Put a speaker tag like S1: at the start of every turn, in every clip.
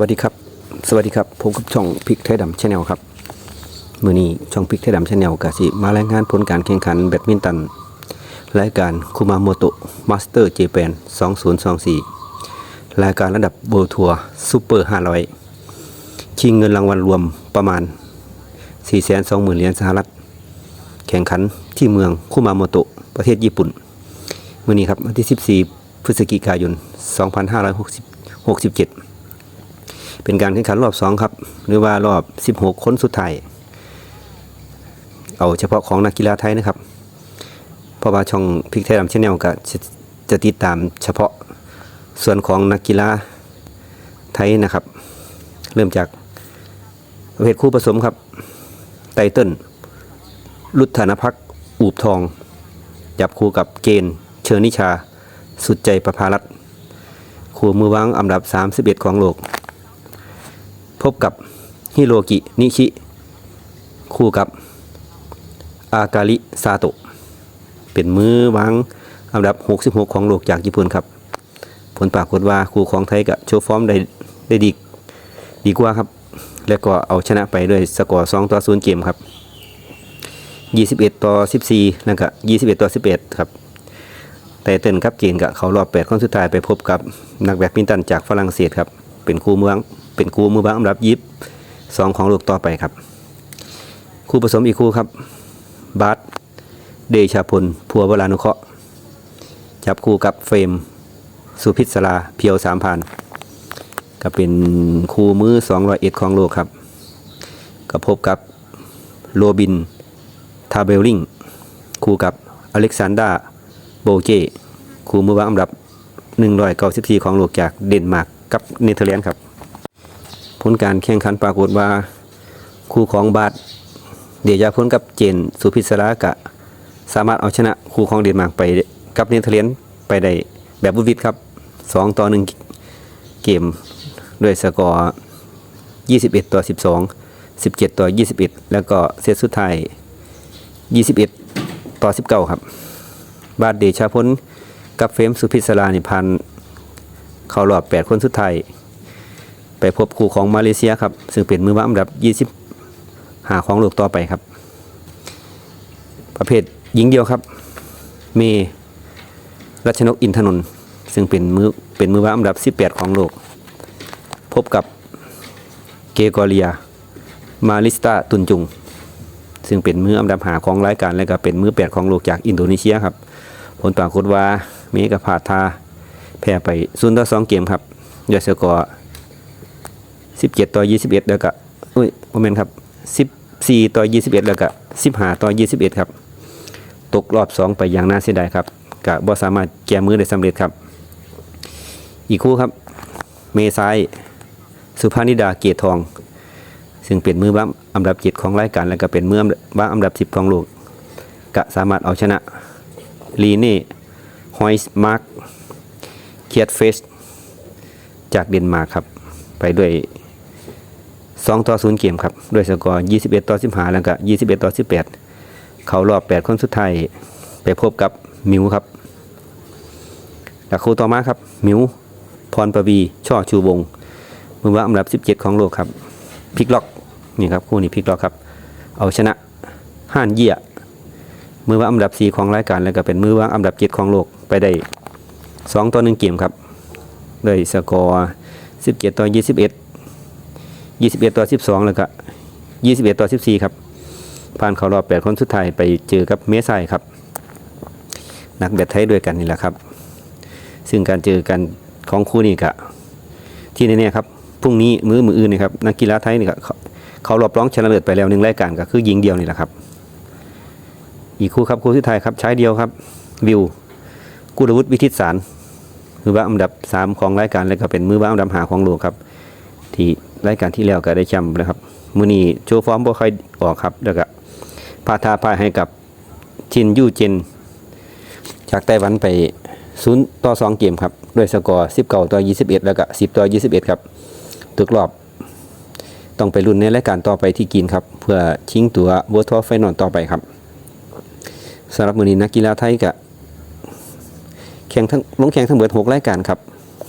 S1: วัสดีครับ สวัสดีครับ ผมกับช่องพริกไทยดำชาแนลครับ มือนี้ช่องพริกไทยดำชาแนลกะสิมารายงานผลการแข่งขันแบดมินตัน รายการคุมาโมโตะมาสเตอร์เจแปน2024 รายการระดับโบทัวร์ซูเปอร์500 ชิงเงินรางวัลรวมประมาณ 420,000 เหรียญสหรัฐ แข่งขันที่เมืองคุมาโมโตะประเทศญี่ปุ่น มือนี้ครับวันที่ 14 พฤศจิกายน 2567 เป็นการแข่งขันรอบ 2 ครับ หรือว่ารอบ 16 คนสุดท้าย เอาเฉพาะของนักกีฬาไทยนะครับ เพราะว่าช่องพิกไทยดำชแนลก็จะจะติดตามเฉพาะส่วนของนักกีฬาไทยนะครับ เริ่มจากประเภทคู่ผสมครับ ไตเติ้ลรุทธานพักอูบทองจับคู่กับเกณฑ์ เชิญนิชา สุดใจประภารัตน์คู่มือวางอันดับ 31 ของโลก พบกับฮิโรกินิชิ คู่กับ อากาลิซาโตะเป็นมือวางอันดับ 66 ของโลกจากญี่ปุ่นครับ ผลปรากฏว่าคู่ของไทยกับโชว์ฟอร์มได้ได้ดีดีกว่าครับ และก็เอาชนะไปด้วยสกอร์2ต่อ0เกมครับ 21 ต่อ 14 แล้วก็21 ต่อ 11 ครับแต่เต้นครับจีนกับเขารอบ8คนสุดท้ายไปพบกับนักแบดมินตันจากฝรั่งเศสครับ เป็นคู่เมือง เป็นคู่มือบ้างอันดับยิบสองของโลกต่อไปครับ คู่ผสมอีกคู่ครับบาสเดชาพลพัววรานุเคราะห์จับคู่กับเฟรมสุพิศราเพียวสามพันก็เป็นคู่มือสองรอยเอ็ดของโลกครับก็พบกับโรบินทาเบลลิงคู่กับอเล็กซานดราโบเจคู่มือวางอันดับ 194 ของโลกจากเดนมาร์กกับเนเธอร์แลนด์ครับ ลการแข่งขันปรากฏว่าคู่ของบาทเดียยาพ้นกับเจนสุพิศรากะ สามารถเอาชนะคู่ของเดนมาร์กไปกับเนเธอร์แลนด์ไปได้แบบบุดวิครับ 2 ต่อ 1 เกมด้วยสกอร์ 21 ต่อ 12 17 ต่อ 21 แล้วก็เซตสุดท้าย 21 ต่อ 19 ครับ บาทเดชาพ้นกับเฟมสุพิศรานี่พันเข้ารอบ 8 คนสุดท้าย พบคู่ของมาเลเซียครับ ซึ่งเป็นมือว่างอันดับ20หาของโลกต่อไปครับ ประเภทหญิงเดียวครับ เมรัชนกอินทนนท์ซึ่งเป็นมือเป็นมือว่างอันดับ 18 ของโลก พบกับเกกอเรีย มาลิสตาตุนจุง ซึ่งเป็นมืออันดับหาของรายการและก็เป็นมือแปดของโลกจากอินโดนีเซียครับ ผลปรากฏว่าเมกับพาทาแพ้ไปศูนย์ต่อสองเกมครับยอดสกอร์ 17 ต่อ 21 แล้วก็อุ้ยโมเมนต์ครับ 14 ต่อ 21 แล้วก็ 15 ต่อ 21 ครับ ตกรอบ 2 ไปอย่างน่าเสียดายครับกะบ่สามารถแก้มือได้สำเร็จครับ อีกคู่ครับ เมซายสุภานิดาเกียรติทอง ซึ่งเป็นมือบ้างอันดับ7ของรายการ แล้วก็เป็นมือบ้างอันดับ10ของโลกกะสามารถเอาชนะลีเน่ฮอยส์มาร์กเคียดเฟสจากเดนมาร์กครับ ไปด้วย 2ต่อ0เกมครับด้วยสกอร์ 21 ต่อ 15 แล้วก็ 21 ต่อ 18 เขารอบ 8 คนสุดท้ายไปพบกับมิวครับแล้วคู่ต่อมาครับ มิวพรประวี ช่อชูวงมือว่าอันดับ 17 ของโลกครับพลิกล็อกนี่ครับคู่นี้พลิกล็อกครับ เอาชนะห่านเยี่ยมือว่าอันดับ 4 ของรายการแล้วก็เป็นมือว่าอันดับ 7 ของโลกไปได้ 2 ต่อ 1 เกมครับด้วยสกอร์ 17 ต่อ 21 21 ต่อ 12 แล้วก็ 21 ต่อ 14 ครับ ผ่านเข้ารอบ 8 คนสุดท้ายไปเจอกับเมสไซครับ นักแบดไทยด้วยกันนี่แหละครับ ซึ่งการเจอกันของคู่นี้ก็ที่แน่ๆครับ พรุ่งนี้มือมืออื่นนี่ครับ นักกีฬาไทยนี่ก็เขารอบรองชนะเลิศไปแล้วหนึ่งรายการก็คือยิงเดียวนี่แหละครับ อีกคู่ครับคู่ที่ไทายครับใช้เดียวครับ วิวกุลวุฒิวิทิตสารมือบ้าอันดับ 3 ของรายการแล้วก็เป็นมือบ้าอันดับหาของโลกครับ ที่ รายการที่แล้วก็ได้แชมป์นะครับมือนี้โชว์ฟอร์มบ่ค่อยออกครับแล้วก็พาทาพายให้กับชินยู่เจน จากไต้หวันไป0ต่อ2เกมครับ ด้วยสกอร์19ต่อ21แล้วก็10ต่อ21ครับตึกรอบ ต้องไปลุ้นในรายการต่อไปที่กินครับ เพื่อชิงตัวเวอร์ทัวร์ไฟนอลต่อไปครับสำหรับมือนี้นักกีฬาไทยก็แข่งทั้งลงแข่งทั้งเบิด6รายการครับ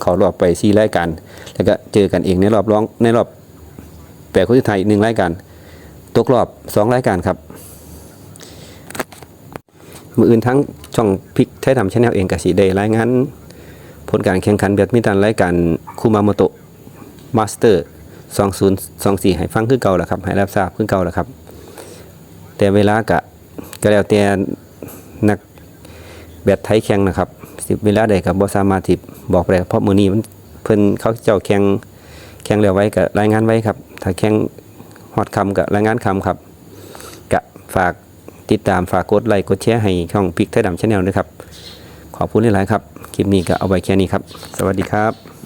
S1: เขารอบไปสี่รายการ แล้วก็เจอกันเองในรอบร้องในรอบแปดคนสุดท้ายอีกหนึ่งรายการตกรอบสองรายการครับ มืออื่นทั้งช่องพิกไทยทำชแนลเองกับสีได้รายงานผลการแข่งขันแบดมินตันรายการคูมาโมโตะมาสเตอร์2024ให้ฟังคือเก่าแหละครับให้รับทราบคือเก่าแหละครับ แต่เวลากะก็แล้วแต่นัก แบบไทยแข่งนะครับสิเวลาใดกับบอสามารถทิบบอกไปเพราะมือนี้มันเพิ่นเขาเจ้าแข่งแข่งแล้วไว้กับรายงานไว้ครับ ถ้าแข่งฮอดคำกับรายงานคำครับกะฝากติดตามฝากกดไลค์กดแชร์ให้ช่องพิกไทยดำชาแนลนะครับ ขอบคุณหลายๆครับ คลิปนี้ก็เอาไว้แค่นี้ครับ สวัสดีครับ